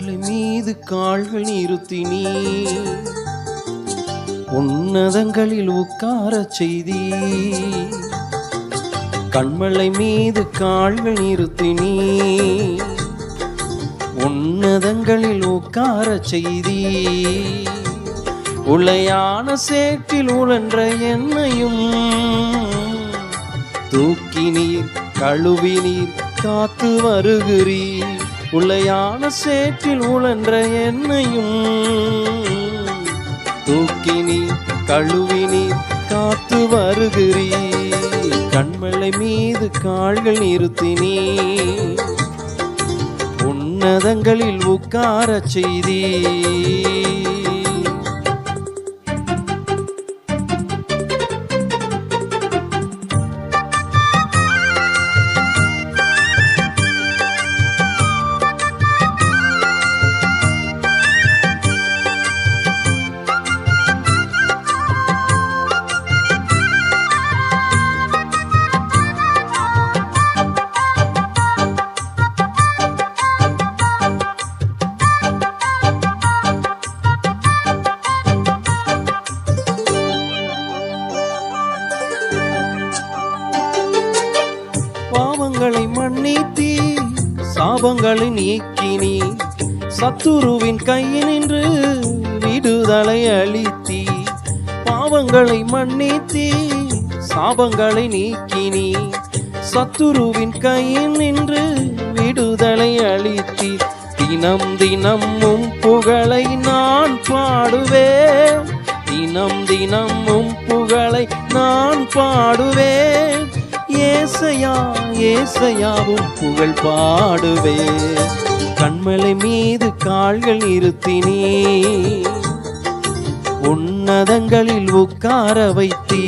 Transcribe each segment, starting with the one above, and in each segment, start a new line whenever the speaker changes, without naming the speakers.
கண்மலை மீது கால்கள் நிறுத்தினீ உன்னதங்களில் உட்கார செய்தி கண்மலை மீது கால்கள் நிறுத்தினீ உன்னதங்களில் உட்கார செய்தி உளையான சேற்றில் உழன்ற என்னையும் தூக்கி நீர் கழுவி நீர் காத்து வருகிறீர். உளையான சேற்றில் உழன்ற என்னையும். தூக்கி நீர் கழுவி நீர் காத்து வருகிறீர். கண்மலை மீது கால்கள் நிறுத்தினீ உன்னதங்களில் உட்கார செய்தீ பாவங்களை மன்னித்தி சாபங்களை நீக்கினி சத்துருவின் கையினின்று விடுதலை அளித்தி பாவங்களை மன்னித்தி சாபங்களை நீக்கினி சத்துருவின் கையில் நின்று விடுதலை அளித்தி. தினம் தினமும் புகழை நான் பாடுவேன். தினம் தினமும் புகழை நான் பாடுவேன். ஏசையா ஏசையாவும் புகழ் பாடுவே. கண்மலை மீது கால்கள் நிறுத்தினே உன்னதங்களில் உட்கார வைத்தீ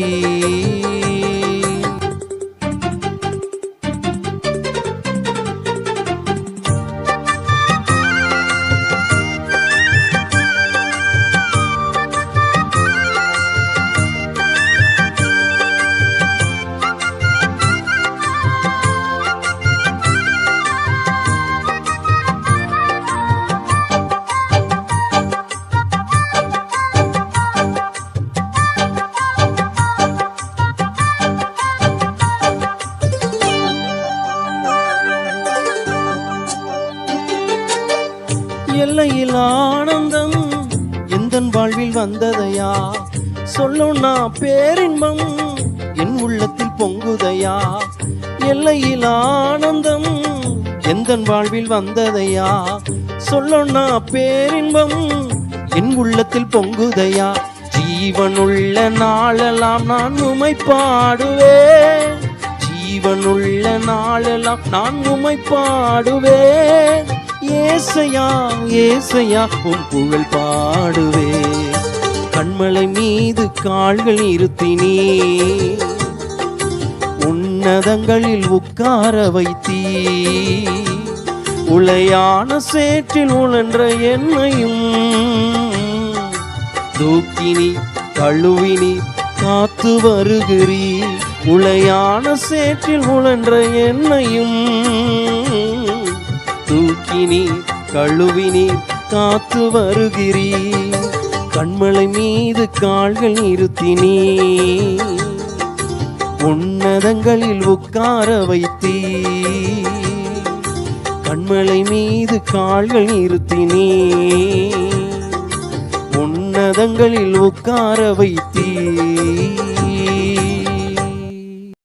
எல்லையில் ஆனந்தம் எந்தன் வாழ்வில் வந்ததையா? சொல்லுன்னா பேரின்பம் என் உள்ளத்தில் பொங்குதையா? எல்லையில் ஆனந்தம் எந்தன் வாழ்வில் வந்ததையா? சொல்லுன்னா பேரின்பம் என் உள்ளத்தில் பொங்குதையா? ஜீவனுள்ள நாளெல்லாம் நான் உமை பாடுவேன். ஜீவனுள்ள நாளெல்லாம் நான் உமை பாடுவேன். ஏசையா ஏசையா உன் புகழ் பாடுவே. கண்மலை மீது கால்கள் நிறுத்தினே. உன்னதங்களில் உட்கார வைத்தீ. உளையான சேற்றில் உழன்ற என்னையும். தூக்கினி கழுவினி காத்து வருகிறீ உளையான சேற்றில் உழன்ற என்னையும். தூக்கினீர் கழுவினீர் காத்து வருகிறீர் கண்மலை மீது கால்கள் நிறுத்தினீ. உன்னதங்களில் உட்கார வைத்தீ. கண்மலை மீது கால்கள் நிறுத்தினீ. உன்னதங்களில் உட்கார வைத்தீ.